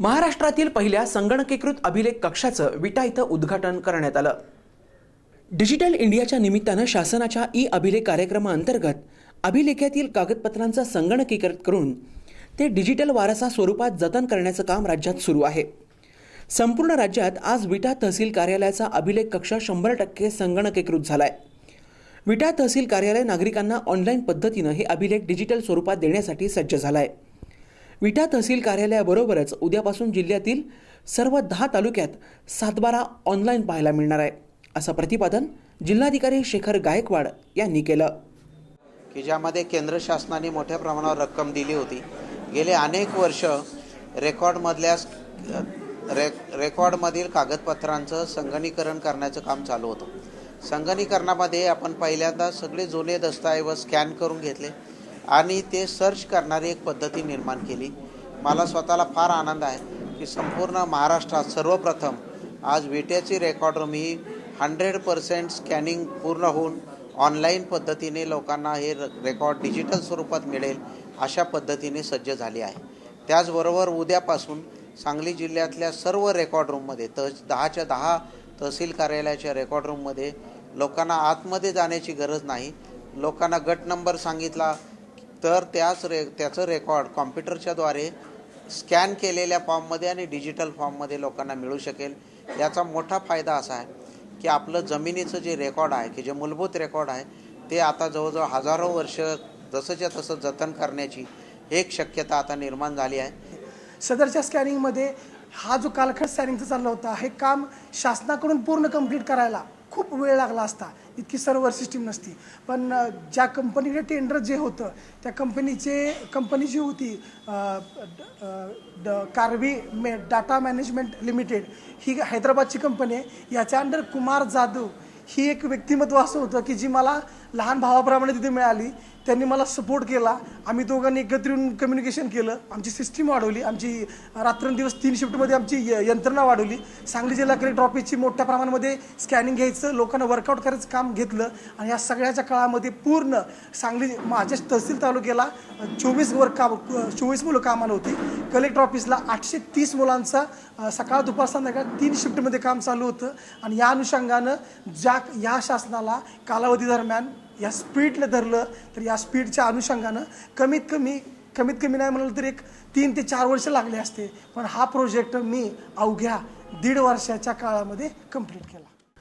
महाराष्ट्रातील पहिल्या संगणकीकृत अभिलेख कक्षाचं विटा इथं उद्घाटन करण्यात आलं. डिजिटल इंडियाच्या निमित्तानं शासनाच्या ई अभिलेख कार्यक्रमाअंतर्गत अभिलेखातील कागदपत्रांचं संगणकीकरण करून ते डिजिटल वारसा स्वरूपात जतन करण्याचं काम राज्यात सुरू आहे. संपूर्ण राज्यात आज विटा तहसील कार्यालयाचा अभिलेख कक्ष शंभर टक्के संगणकीकृत झाला आहे विटा तहसील कार्यालय नागरिकांना ऑनलाईन पद्धतीनं हे अभिलेख डिजिटल स्वरूपात देण्यासाठी सज्ज झाला आहे विटा तहसील कार्यालयाबरोबरच उद्यापासून जिल्ह्यातील सर्व दहा तालुक्यात सातबारा ऑनलाईन पाहायला मिळणार आहे. असं प्रतिपादन जिल्हाधिकारी शेखर गायकवाड यांनी केलं. की ज्यामध्ये केंद्र शासनाने मोठ्या प्रमाणावर रक्कम दिली होती. गेले अनेक वर्ष रेकॉर्डमधल्या रे रेकॉर्डमधील कागदपत्रांचं संगणीकरण करण्याचं काम चालू होतं. संगणीकरणामध्ये आपण पहिल्यांदा सगळे जुने दस्तऐवज स्कॅन करून घेतले. आणि ते सर्च करणारी एक पद्धती निर्माण केली. मला स्वतःला फार आनंद आहे की संपूर्ण महाराष्ट्रात सर्वप्रथम आज विट्याची रेकॉर्ड रूम ही हंड्रेड पर्सेंट स्कॅनिंग पूर्ण होऊन ऑनलाईन पद्धतीने लोकांना हे र- रेकॉर्ड डिजिटल स्वरूपात मिळेल अशा पद्धतीने सज्ज झाली आहे. त्याचबरोबर उद्यापासून सांगली जिल्ह्यातल्या सर्व रेकॉर्ड रूममध्ये तह दहाच्या दहा तहसील कार्यालयाच्या रेकॉर्ड रूममध्ये लोकांना आतमध्ये जाण्याची गरज नाही. लोकांना गट नंबर सांगितला तर त्याच रे त्याचं रेकॉर्ड कॉम्प्युटरच्याद्वारे स्कॅन केलेल्या फॉर्ममध्ये आणि डिजिटल फॉर्ममध्ये लोकांना मिळू शकेल. याचा मोठा फायदा असा आहे की आपलं जमिनीचं जे रेकॉर्ड आहे की जे मूलभूत रेकॉर्ड आहे ते आता जवळजवळ हजारो वर्ष जसंच्या तसं जतन करण्याची एक शक्यता आता निर्माण झाली आहे. सदरच्या स्कॅनिंगमध्ये हा जो कालखंड स्कॅनिंगचा चालला होता हे काम शासनाकडून पूर्ण कंप्लीट करायला खूप वेळ लागला असता. इतकी सर्व्हर सिस्टीम नसती. पण ज्या कंपनीकडे टेंडर जे होतं त्या कंपनीचे कंपनी जी होती कार्वी मे डाटा मॅनेजमेंट लिमिटेड ही हैदराबादची कंपनी आहे. याच्या अंडर कुमार जाधव ही एक व्यक्तिमत्व असं होतं की जी मला लहान भावाप्रमाणे तिथे मिळाली. त्यांनी मला सपोर्ट केला. आम्ही दोघांनी एकत्र येऊन कम्युनिकेशन केलं. आमची सिस्टीम वाढवली. आमची रात्रंदिवस तीन शिफ्टमध्ये आमची य- यंत्रणा वाढवली. सांगली जिल्हा कलेक्टर ऑफिसची मोठ्या प्रमाणामध्ये स्कॅनिंग घ्यायचं. लोकांना वर्कआउट करायचं काम घेतलं. आणि या सगळ्याच्या काळामध्ये पूर्ण सांगली माझ्या तहसील तालुक्याला चोवीस वर काम चोवीस मुलं कामाला होती. कलेक्टर ऑफिसला आठशे तीस मुलांचा सकाळ दुपार संध्याकाळ तीन शिफ्टमध्ये काम चालू होतं. आणि या अनुषंगानं ज्या या शासनाला कालावधी दरम्यान या स्पीडला धरलं तर या स्पीडच्या अनुषंगानं कमीत कमी कमीत कमी नाही म्हणाल तर एक तीन ते चार वर्ष लागले असते. पण हा प्रोजेक्ट मी अवघ्या दीड वर्षाच्या काळामध्ये कंप्लीट केला.